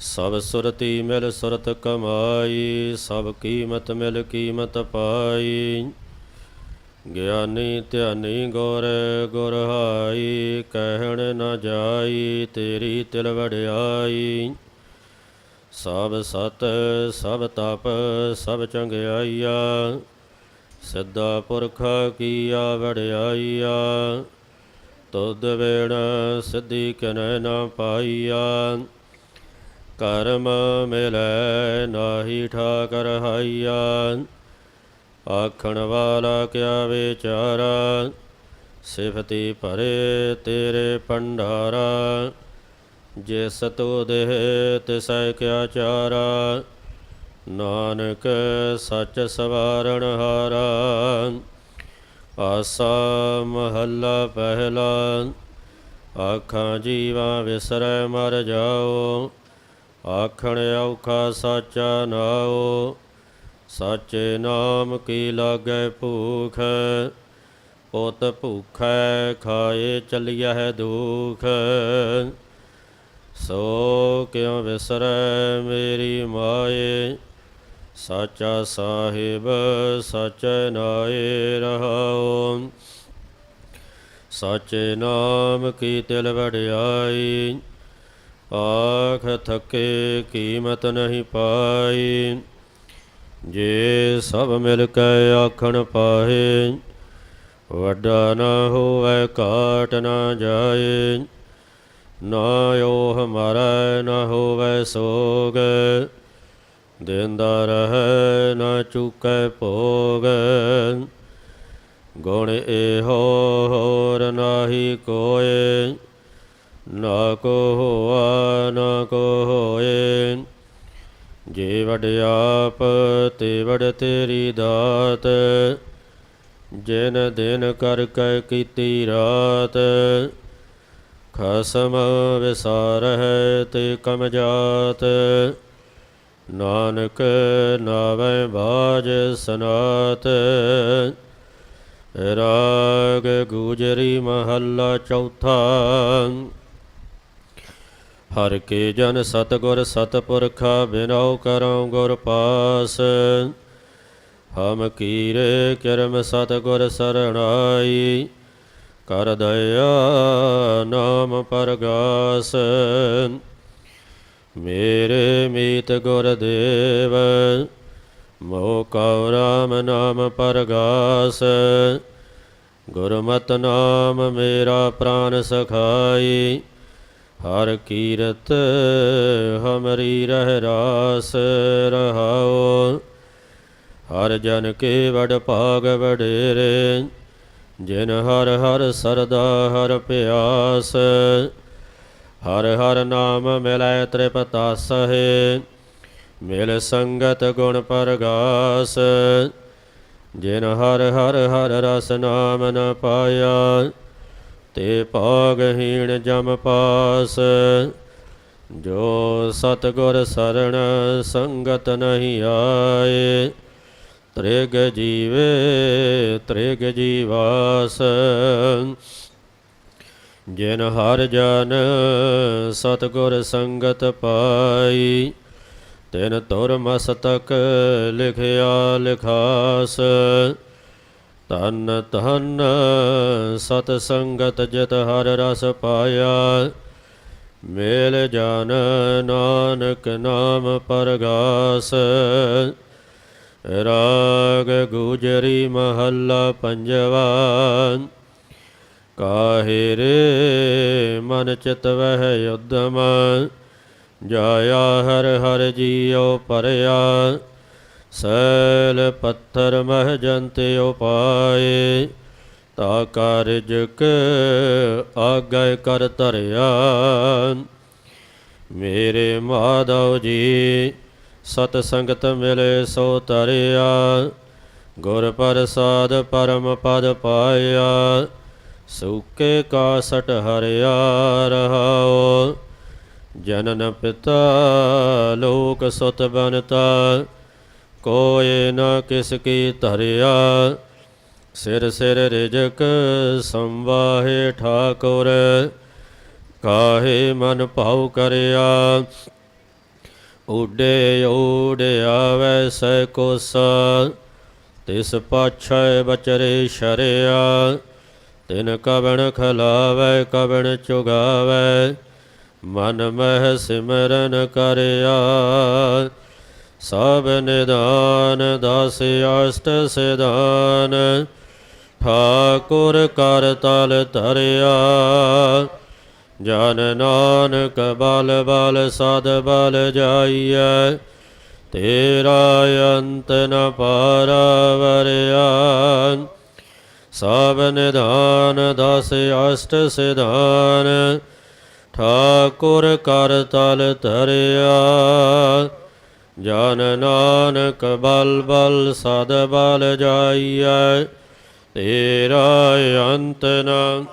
ਸਭ ਸੁਰਤੀ ਮਿਲ ਸੁਰਤ ਕਮਾਈ, ਸਭ ਕੀਮਤ ਮਿਲ ਕੀਮਤ ਪਾਈ। ਗਿਆਨੀ ਧਿਆਨੀ ਗੁਰ ਗੁਰ ਹਾਈ, ਕਹਿਣ ਨਾ ਜਾਈ, ਤੇਰੀ ਤਿਲ ਵੜਿਆਈ ਸਭ ਸਤ, ਸਭ ਤਪ, ਸਭ ਚੰਗਿਆਈਆ, ਸਿੱਧਾ ਪੁਰਖ ਕੀਆ ਵੜਿਆਈਆ ਤੁਧ ਵੇਣ ਸਿੱਧੀ ਕਨੈ ਨਾ ਪਾਈਆ। ਕਰਮ ਮਿਲੈ ਨਾਹੀ ਠਾਕਰ ਹਾਈਆ। ਆਖਣ ਵਾਲਾ ਕਿਆ ਵਿਚਾਰਾ? ਸਿਫਤੀ ਭਰੇ ਤੇਰੇ ਭੰਡਾਰਾ। ਜਿਸ ਤੂ ਦੇਹ ਤਿਸੈ ਕਿਆ ਚਾਰਾ? ਨਾਨਕ ਸੱਚ ਸਵਾਰਣ ਹਾਰਾ। ਆਸਾ ਮਹੱਲਾ ਪਹਿਲਾ। ਆਖਾਂ ਜੀਵਾ ਵਿਸਰੈ ਮਰ ਜਾਓ। ਆਖਣ ਔਖਾ ਸਾਚਾ ਨਾਓ ਸਾਚੇ ਨਾਮ ਕੀ ਲਾਗੈ ਭੂਖ? ਪੁੱਤ ਭੂਖੈ ਖਾਏ ਚਲਿਐ ਦੁਖ। ਸੋ ਕਿਉ ਵਿਸਰੈ ਮੇਰੀ ਮਾਏ? ਸਾਚਾ ਸਾਹਿਬ ਸਚੈ ਨਾਏ ਰਹਾਉ। ਸਾਚੇ ਨਾਮ ਕੀ ਤਿਲ ਵੜਿਆਈ ਆਖ ਥਕੇ ਕੀਮਤ ਨਹੀਂ ਪਾਈ। ਜੇ ਸਭ ਮਿਲ ਕੇ ਆਖਣ ਪਾਏ, ਵੱਡਾ ਨਾ ਹੋਵੇ ਕਾਟ ਨਾ ਜਾਏ, ਨਾ ਉਹ ਹਮਾਰਾ ਨਾ ਹੋਵੇ ਸੋਗ, ਦਿੰਦਾ ਰਹੈ, ਨਾ ਚੁਕੈ ਭੋਗ। ਗੁਣ ਇਹੋ ਹੋਰ ਨਾਹੀ ਕੋਏ। ਨਾ ਕੋ ਹੋਆ ਨਾ ਕੋ ਹੋਏ ਜੇ ਵਡਿਆਪ ਤੇ ਵਡ ਤੇਰੀ ਦਾਤ। ਜਿਨ ਦਿਨ ਕਰ ਕੈ ਕੀਤੀ ਰਾਤ, ਖਸਮ ਵਿਸਾਰ ਹੈ ਤੇ ਕਮ ਜਾਤ ਨਾਨਕ ਨਾਵੇਂ ਬਾਜ ਸਨਾਤ। ਰਾਗ ਗੁਜਰੀ ਮਹੱਲਾ ਚੌਥਾ। ਹਰ ਕੇ ਜਨ ਸਤਗੁਰ ਸਤਪੁਰਖਾ ਬਿਨਉ ਕਰਉ ਗੁਰ ਪਾਸ। ਹਮ ਕੀਰੇ ਕਰਮ ਸਤਗੁਰ ਸਰਣਾਈ, ਕਰ ਦਇਆ ਨਾਮ ਪਰਗਾਸ। ਮੇਰੇ ਮੀਤ ਗੁਰ ਦੇਵ ਮੋ ਕਉ ਰਾਮ ਨਾਮ ਪਰਗਾਸ। ਗੁਰਮਤਿ ਨਾਮ ਮੇਰਾ ਪ੍ਰਾਨ ਸਖਾਈ ਹਰ ਕੀਰਤ ਹਮਰੀ ਰਹਿ ਰਾਸ ਰਹਾਓ ਹਰ ਜਨ ਕੇ ਵਡ ਭਾਗ ਵਡੇਰੇ, ਜਿਨ ਹਰ ਹਰ ਸਰਦਾ ਹਰ ਪਿਆਸ। ਹਰ ਹਰ ਨਾਮ ਮਿਲੈ ਤ੍ਰਿਪਤਾ ਤ੍ਰਿਪਤਾਸਹਿ ਮਿਲ ਸੰਗਤ ਗੁਣ ਪਰਗਾਸ। ਜਿਨ ਹਰ ਹਰ ਹਰ ਰਸ ਨਾਮ ਨ ਪਾਇਆ ਤੇ ਭਾਗਹੀਣ ਜਮ ਪਾਸ। ਜੋ ਸਤਗੁਰ ਸਰਣ ਸੰਗਤ ਨਹੀਂ ਆਏ, ਤ੍ਰਿਗ ਜੀਵੇ, ਤ੍ਰਿਗ ਜੀਵਾਸ। ਜਿਨ ਹਰ ਜਨ ਸਤਗੁਰ ਸੰਗਤ ਪਾਈ, ਤਿਨ ਤੁਰ ਮਸਤਕ ਲਿਖਿਆ ਲਿਖਾਸ। ਧਨ ਤਨ ਸਤ ਸੰਗਤ ਜਿਤ ਹਰ ਰਸ ਪਾਇਆ। ਮੇਲ ਜਾਨ ਨਾਨਕ ਨਾਮ ਪਰਗਾਸ। ਰਾਗ ਗੁਜਰੀ ਮਹੱਲਾ ਪੰਜਵਾ। ਕਾਹੇ ਰੇ ਮਨ ਚਿਤ ਵਹਿ ਉਦਮ। ਜਾਇਆ ਹਰ ਹਰ ਜੀਉ ਪਰਿਆ। ਸੈਲ ਪੱਥਰ ਮਹ ਜੰਤੇ ਉਪਾਏ, ਤਾ ਕਾਰਜਕ ਆਗੈ ਕਰ ਧਰਿਆ। ਮੇਰੇ ਮਾਧਵ ਜੀ, ਸਤ ਸੰਗਤ ਮਿਲੇ ਸੋ ਤਰਿਆ ਗੁਰ ਪ੍ਰਸਾਦ ਪਰਮ ਪਦ ਪਾਇਆ, ਸੂਕੇ ਕਾਸਟ ਹਰਿਆ ਰਹਾਓ ਜਨਨ ਪਿਤਾ ਲੋਕ ਸੁਤ ਬਨਤਾ ਕੋਏ ਨ ਕਿਸ ਕੀ ਧਰਿਆ। ਸਿਰ ਸਿਰ ਰਿਜਕ ਸੰਵਾਹੇ ਠਾਕੁਰ, ਕਾਹੇ ਮਨ ਭਾਉ ਕਰਿਆ। ਉਡੇ ਉਡਿਆ ਆਵੈ ਸੈ ਕੋਸਾ, ਤਿਸ ਪਾਛੈ ਬਚਰੇ ਸ਼ਰਿਆ। ਤਿਨ ਕਵਣ ਖਲਾਵੈ, ਕਵਣ ਚੁਗਾਵੈ, ਮਨ ਮਹਿ ਸਿਮਰਨ ਕਰਿਆ। ਸਭ ਨਿਦਾਨ ਦਸ ਅਸ਼ਟ ਸਿਧਾਨ, ਠਾਕੁਰ ਕਰ ਤਲ ਧਰਿਆ। ਜਨ ਨਾਨਕ ਬਲ ਬਲ ਸਦ ਬਲ ਜਾਈਐ, ਤੇਰਾ ਅੰਤ ਨ ਪਾਰਵਰਿਆ। ਸਭ ਨਿਧਾਨ ਦਸ ਅਸ਼ਟ ਸਿਧਾਨ, ਠਾਕੁਰ ਕਰ ਤਲ ਧਰਿਆ। ਜਨ ਨਾਨਕ ਬਲ ਬਲ ਸਦ ਬਲ ਜਾਈਐ ਤੇਰਾ ਅੰਤ ਨ